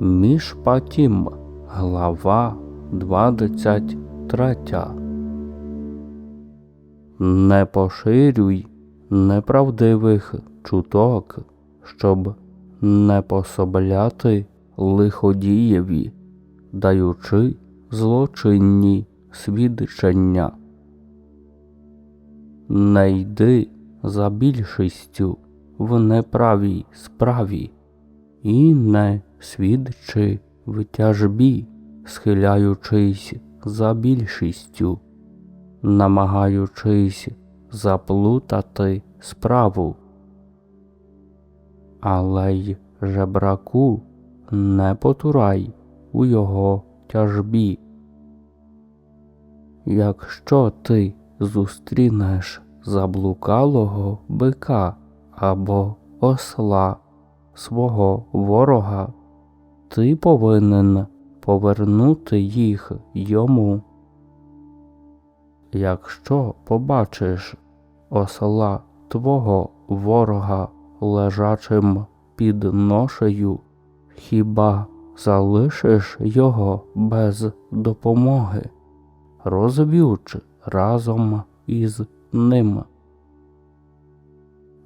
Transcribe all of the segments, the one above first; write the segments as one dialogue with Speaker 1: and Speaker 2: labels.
Speaker 1: Мішпатім, глава 23. Не поширюй неправдивих чуток, щоб не пособляти лиходієві, даючи злочинні свідчення. Не йди за більшістю в неправій справі і не свідчи в тяжбі, схиляючись за більшістю, намагаючись заплутати справу. Але й жебраку не потурай у його тяжбі. Якщо ти зустрінеш заблукалого бика або осла свого ворога, ти повинен повернути їх йому. Якщо побачиш осла твого ворога лежачим під ношею, хіба залишиш його без допомоги, розб'ючи разом із ним.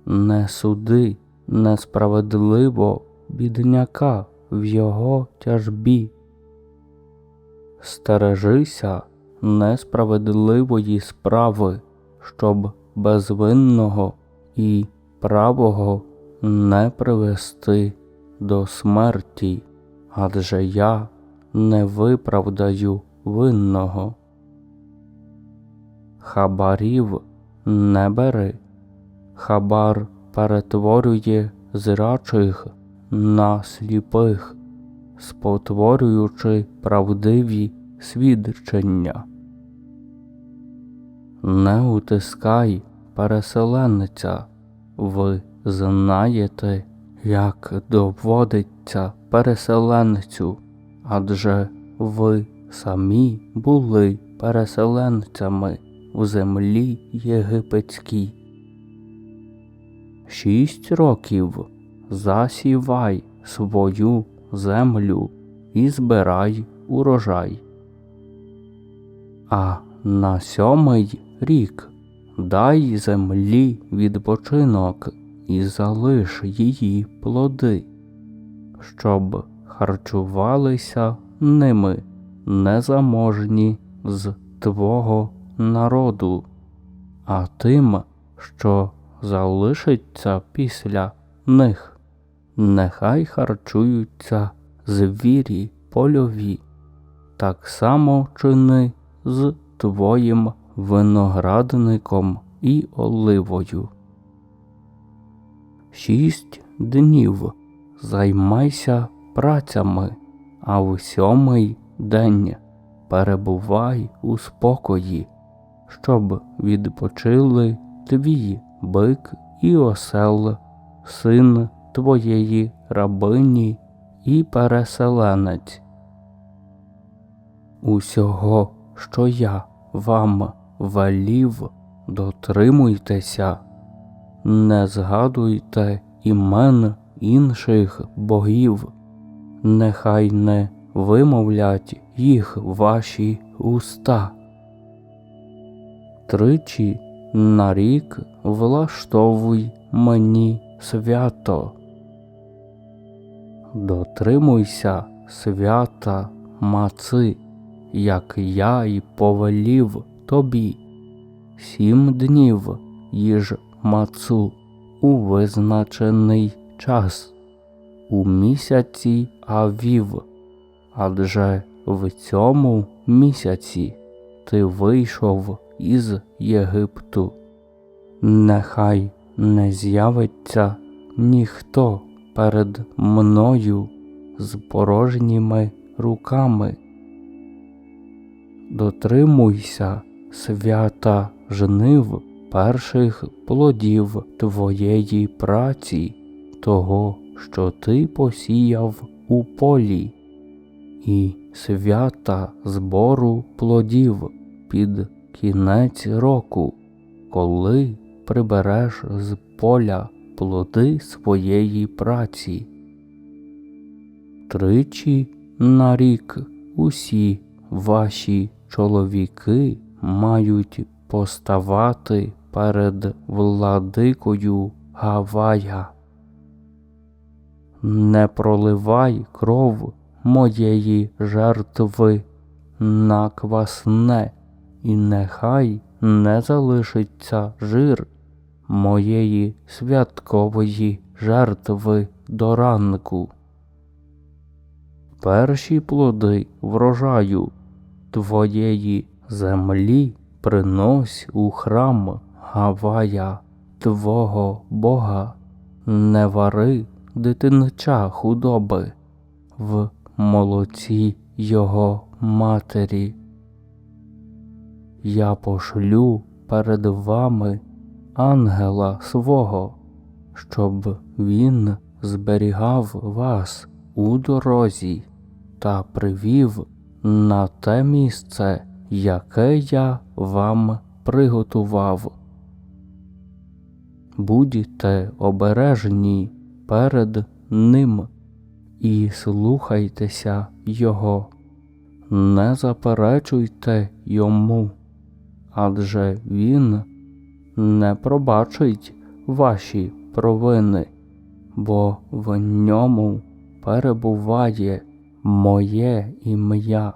Speaker 1: Не суди несправедливо бідняка в його тяжбі. Стережися несправедливої справи, щоб безвинного і правого не привести до смерті, адже я не виправдаю винного. Хабарів не бери, хабар перетворює зрачих на сліпих, спотворюючи правдиві свідчення. Не утискай переселенця, ви знаєте, як доводиться переселенцю, адже ви самі були переселенцями в землі єгипетській. Шість років засівай свою землю і збирай урожай. А на сьомий рік дай землі відпочинок і залиш її плоди, щоб харчувалися ними незаможні з твого народу, а тим, що залишиться після них, нехай харчуються звірі польові, так само чини з твоїм виноградником і оливою. Шість днів займайся працями, а в сьомий день перебувай у спокої, щоб відпочили твій бик і осел, син твоєї рабині і переселенець. Усього, що я вам велів, дотримуйтеся, не згадуйте імен інших богів, нехай не вимовлять їх ваші уста. Тричі на рік влаштовуй мені свято. Дотримуйся свята маци, як я й повелів тобі, сім днів їж мацу у визначений час, у місяці авів, адже в цьому місяці ти вийшов із Єгипту. Нехай не з'явиться ніхто перед мною з порожніми руками. Дотримуйся свята жнив перших плодів твоєї праці, того, що ти посіяв у полі, і свята збору плодів під кінець року, коли прибереш з поля плоди своєї праці. Тричі на рік усі ваші чоловіки мають поставати перед владикою Гавая. Не проливай кров моєї жертви на квасне, і нехай не залишиться жир моєї святкової жертви до ранку. Перші плоди врожаю твоєї землі принось у храм Гавая, твого Бога, не вари дитинча худоби в молоці його матері. Я пошлю перед вами ангела свого, щоб він зберігав вас у дорозі та привів на те місце, яке я вам приготував. Будьте обережні перед ним і слухайтеся його, не заперечуйте йому, адже він не пробачить ваші провини, бо в ньому перебуває моє ім'я.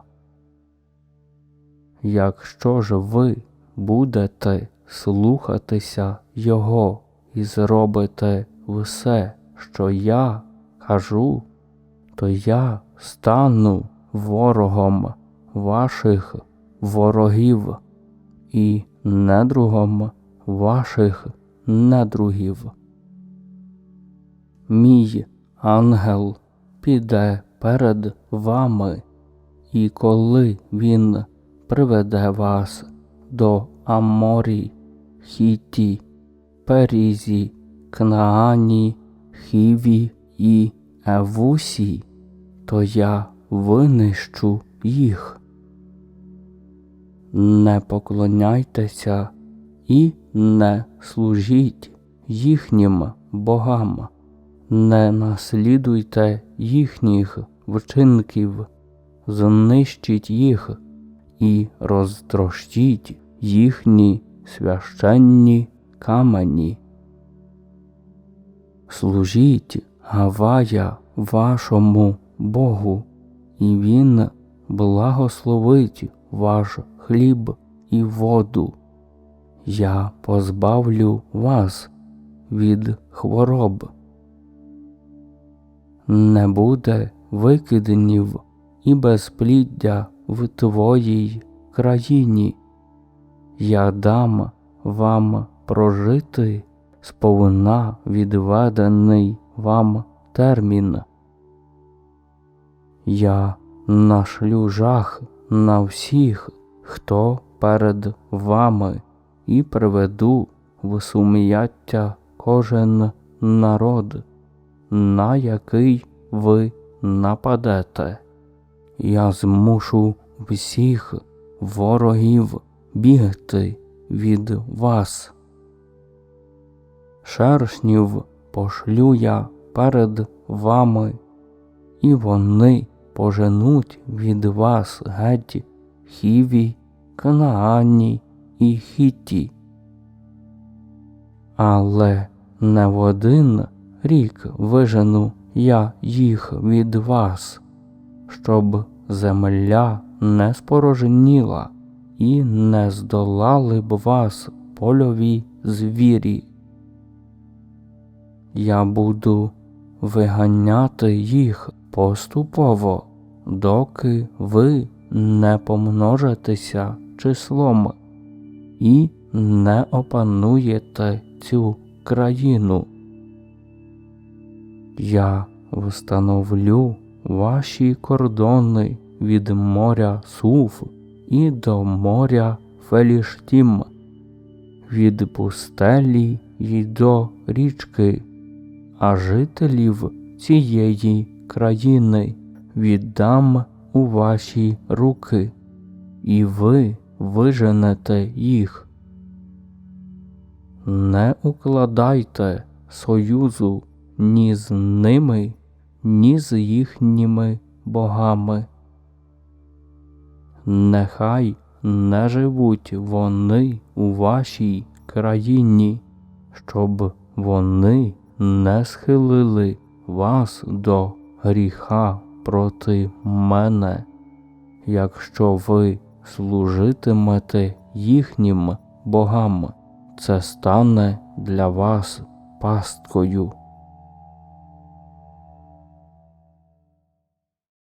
Speaker 1: Якщо ж ви будете слухатися Його і зробите все, що я кажу, то я стану ворогом ваших ворогів і недругом ваших недругів. Мій ангел піде перед вами, і коли він приведе вас до Аморі, Хіті, Перізі, Кнаані, Хіві і Евусі, то я винищу їх. Не поклоняйтеся і не служіть їхнім богам, не наслідуйте їхніх вчинків, знищіть їх і розтрощіть їхні священні камені. Служіть Гавая вашому Богу, і Він благословить ваш хліб і воду. Я позбавлю вас від хвороб. Не буде викиднів і безпліддя в твоїй країні. Я дам вам прожити сповна відведений вам термін. Я нашлю жах на всіх, хто перед вами, і приведу в сум'яття кожен народ, на який ви нападете. Я змушу всіх ворогів бігти від вас. Шершнів пошлю я перед вами, і вони поженуть від вас геть хіві, Канаані і хіті. Але не в один рік вижену я їх від вас, щоб земля не спорожніла і не здолали б вас польові звірі. Я буду виганяти їх поступово, доки ви не помножитеся числом і не опануєте цю країну. Я встановлю ваші кордони від моря Суф і до моря Феліштім, від пустелі й до річки, а жителів цієї країни віддам у ваші руки, і ви виженете їх. Не укладайте союзу ні з ними, ні з їхніми богами. Нехай не живуть вони у вашій країні, щоб вони не схилили вас до гріха проти мене, якщо ви служитимете їхнім богам, це стане для вас пасткою.